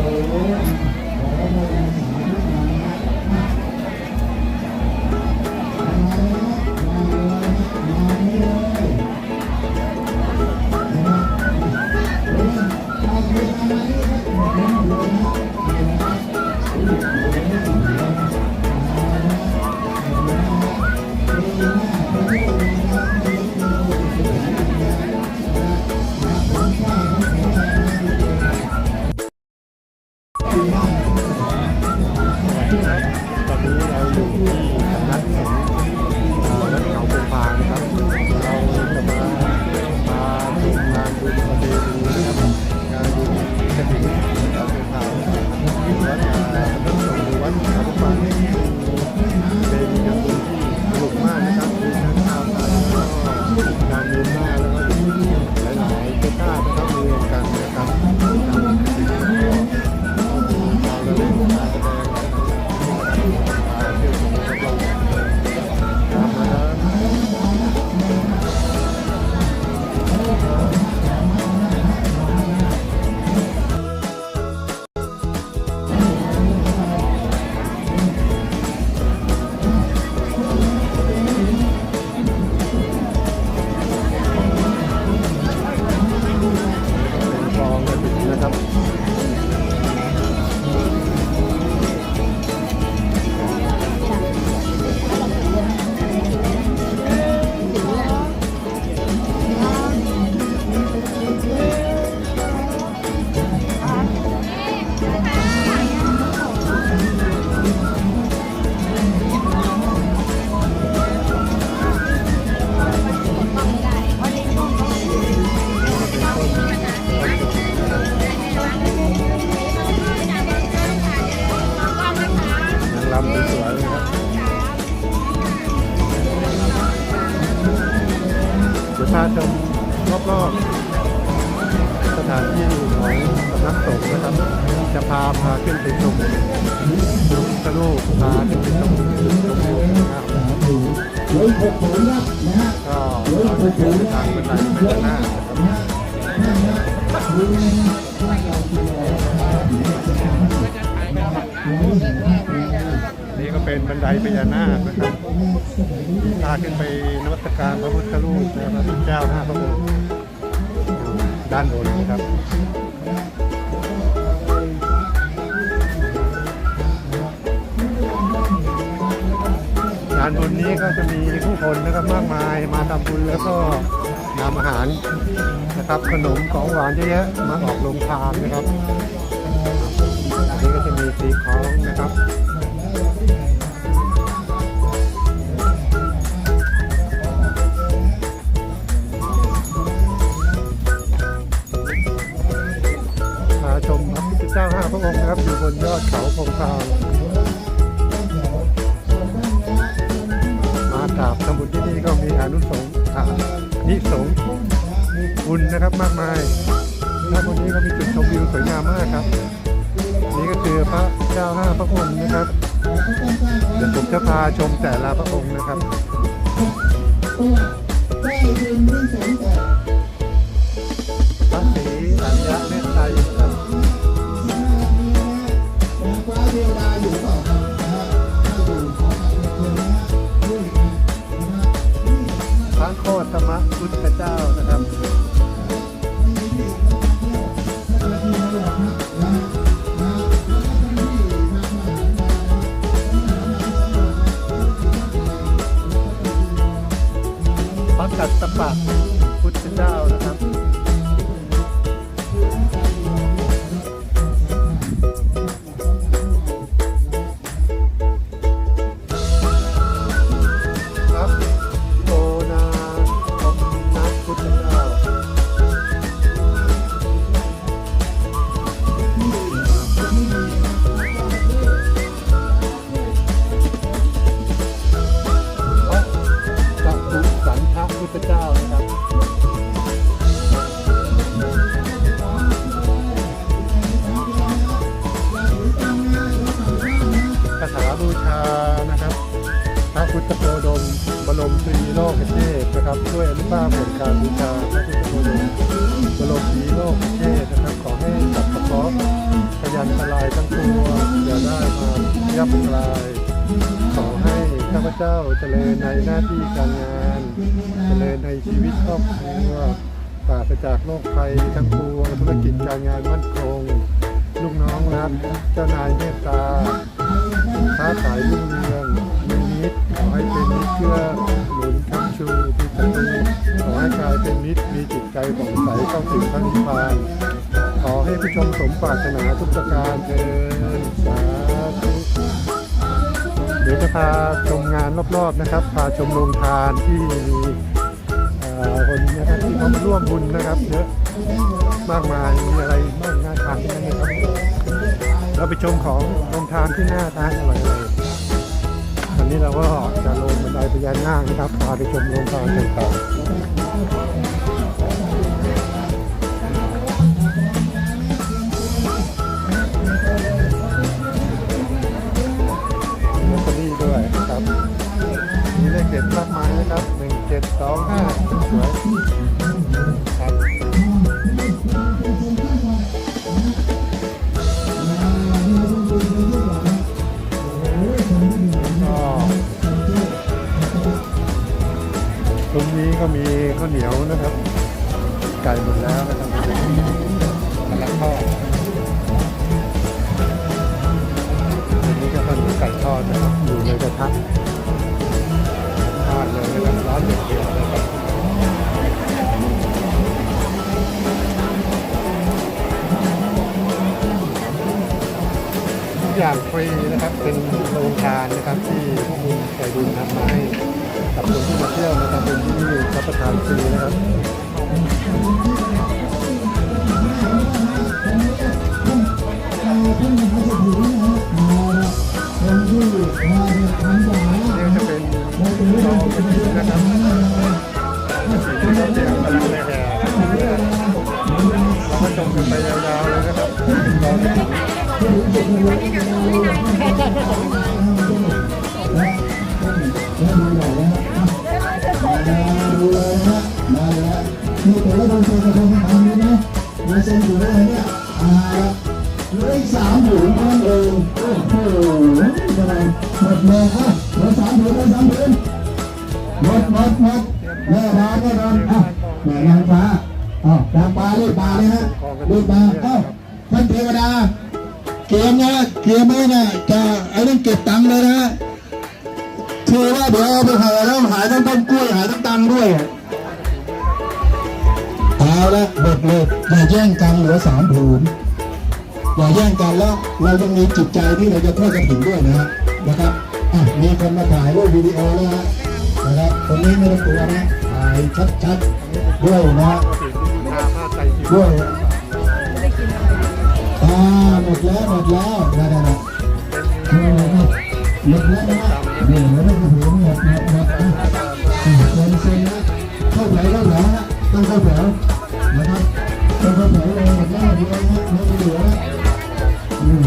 ตอาชมรอบๆสถานที่ของสำนักสงฆ์นะครับ จะพาพาขึ้นไปชมพระพุทธรูปพาขึ้นไปชมชมวิวนะครับก็เราจะขึ้นไปทางบันไดไปด้านหน้านะครับ เป็นบันไดพญานาคนะครับพาขึ้นไปนมัสการพระพุทธรูปนะครับพระพุทธเจ้าห้าพระองค์ด้านบนนะครับงานบุญนี้ก็จะมีผู้คนนะครับมากมายมาทำบุญแล้วก็นำอาหารนะครับขนมของหวานเยอะแยะมาออกโรงทานนะครับอันนี้ก็จะมีตีคล้องนะครับ มาชมพระพุทธเจ้าห้าพระองค์นะครับ อยู่บนยอดเขาคงคาวมากราบทำบุญที่นี่ก็มีอานุสงส์อานิสงส์บุญนะครับมากมายและวันนี้ก็มีจุดชมวิวสวยงามมากครับ นี่ก็คือพระ เจ้าห้าพระองค์นะครับ เดี๋ยวผมจะพาชมแต่ละพระองค์นะครับพระศรีอัญญะเมตไตรครับนางฟ้าเทวดาอยู่เปล่าครับนะฮะถ้าอยู่ขอขอบคุณนะฮะด้วยนะครับพระโคตมะพุทธเจ้านะครับ ยับกลาย ขอให้ข้าพเจ้าเจริญในหน้าที่การงาน เจริญในชีวิตครอบครัวปราศจากโรคภัยทั้งปวงธุรกิจการงานมั่นคง ลูกน้องรัก เจ้านายเมตตาค้าขายรุ่งเรืองมีมิตรขอให้เป็นมิตรเพื่อหนุนคำชูที่ศัตรูขอให้กลายเป็นมิตรมีจิตใจผ่องใสเข้าถึงพระนิพพาน ขอให้ผู้ชมสมปรารถนาทุกประการเถิดสา ดี๋ยวจะพาชมงานรอบๆนะครับ พาชมโรงทานที่มีคนนะครับที่เขามาร่วมบุญนะครับเยอะมากมายมีอะไรมากน่าทานที่นั่นนะครับเราไปชมของโรงทานที่น่าทานอร่อยเลยตอนนี้เราก็จะลงบันไดพญานาคนะครับพาไปชมโรงทานต่างๆ จ็ดมากมายนะครับหนึ่งเจ็ดสองห้าสวยครับตรงนี้ก็มีข้าวเหนียวนะครับ ไก่หมดแล้วนะครับกำลังทอดอันนี้ก็ข้าวเหนียวไก่ทอดนะครับ อยู่ในกระทะ อย่างฟรีนะครับ เป็นโรงทานนะครับที่ผู้บุญใจบุญทำมาให้กับคนที่มาเที่ยวนะครับเป็นที่รับประทานฟรีนะครับคนที่มาเนี่ยทำอย่าจะเป็นรองกระถิ่นนะครับกระถิ่นที่เขาเตรียมกำลังแห่เราก็ชมกันไปยาวๆเลยนะครับ รองกระถิ่นดูเลยนะมาแล้วมีแต่ละคนเจอกระทงทำนี่นะมีเซ็นอยู่เลยเนี่ยอ่าเหลืออีกสามหมุนเท่านั้นเองโอ้โหยังไงหมดเลยอะเหลือสามหมุนเหลือสามหมุนหมดหมดหมดแน่นอนแน่นอนอะแม่นางฟ้าอ้าวนางฟ้ารีบมาเลยฮะรีบมาเอ้าท่านเทวดา เกมนะเกมนี้นะจะไอ้เรื่องเก็บตังค์เลยนะคือว่าเดี๋ยวเอาไปหาแล้วหายทั้งต้นกล้วยหายทั้งตังค์ด้วยเอาละเบิดเลยอย่าแย่งกันเหลือสามผืนอย่าแย่งกันแล้วเรายังมีจิตใจที่เราจะทอดกระถิ่นด้วยนะฮะนะครับอะมีคนมาถ่ายรูปวิดีโอแล้วฮะนะครับคนนี้ไม่ต้องกลัวนะถ่ายชัดๆด้วยนะฮะกระถิ่นที่ หมดแล้วหมดแล้วรยอ่าหมดแล้วหมดแล้วนะหมดแล้วนะเดี๋ยวเราจะถึงหมดหมดหมดนะเซ็นเซ็นนะเข้าแถวเข้าแถวนะต้องเข้าแถวนะครับต้องเข้าแถวเลยหมดแล้วหมดแล้วนะไม่เหลือนะอืม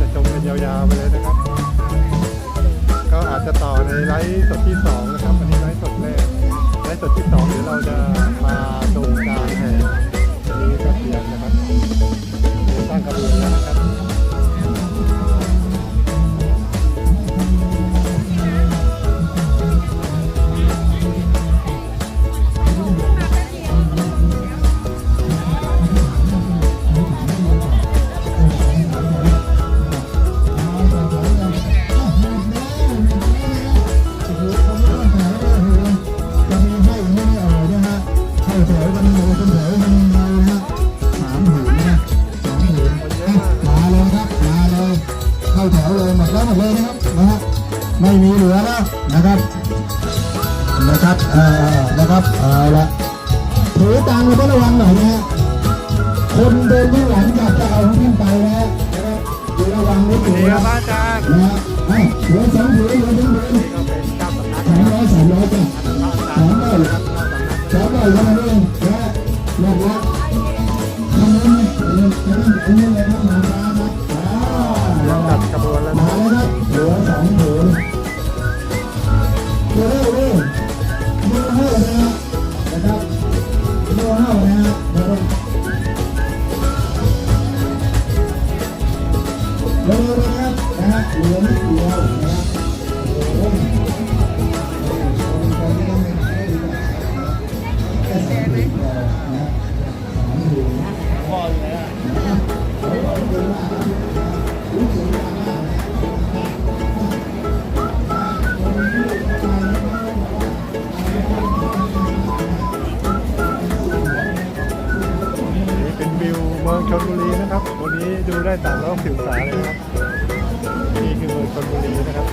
จะชมกันยาวๆไปเลยนะครับ ก็อาจจะต่อในไลฟ์สดที่สองนะครับวันนี้ไลฟ์สดแรกไลฟ์สดที่สองเดี๋ยวเราจะมาชมการแห่นนี้ก็เตรียมนะครับเตรียมตั้งกระบวนแล้วนะครั ระวังนิดหนึ่งนี่คนะรับอาจารย์นะฮะเอ้าเหลือสองผืนเหลือสองผืนนี่ก็เป็นเจ้าสำนักสามร้อยสามร้อยจ้ะพระอามร้อยสามร้อยวันนี้และ เร็วเร็วนะครับนะฮะเหลือนิดเดียวนะครับโอ้โหแค่สองถุงพอะ วันนี้ดูได้ต่างรอบสิวสาเลยนะครับนี่คือเมืองชลบุรีนะครับ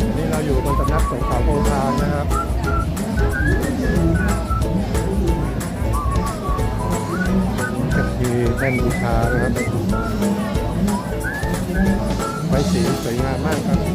วันนี้เราอยู่บนสำนักสงฆ์เขาโพธานนะครับนี่ก็คือแท่นบูชานะครับไม้สีสวยงามมากครับ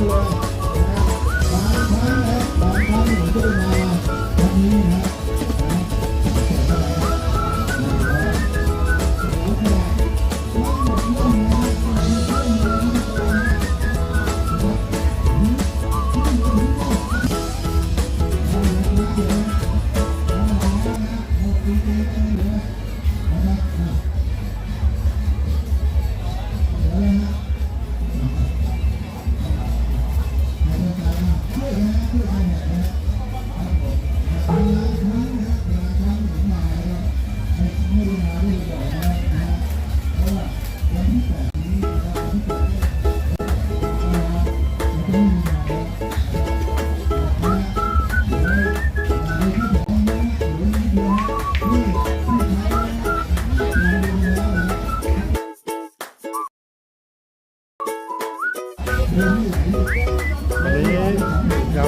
เ Thank you.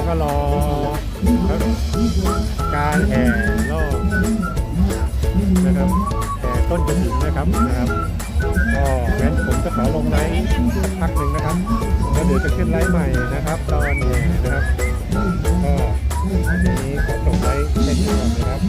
ก็รอการแห่รอบนะครับแห่ต้นกระถิ่นนะครับนะครับก็งั้นผมจะขอลงไลฟ์พักหนึ่งนะครับแล้วเดี๋ยวจะขึ้นไลฟ์ใหม่นะครับ ตอนแห่นะครับก็วันนี้ขอจบไลฟ์แค่นี้ก่อนนะครับ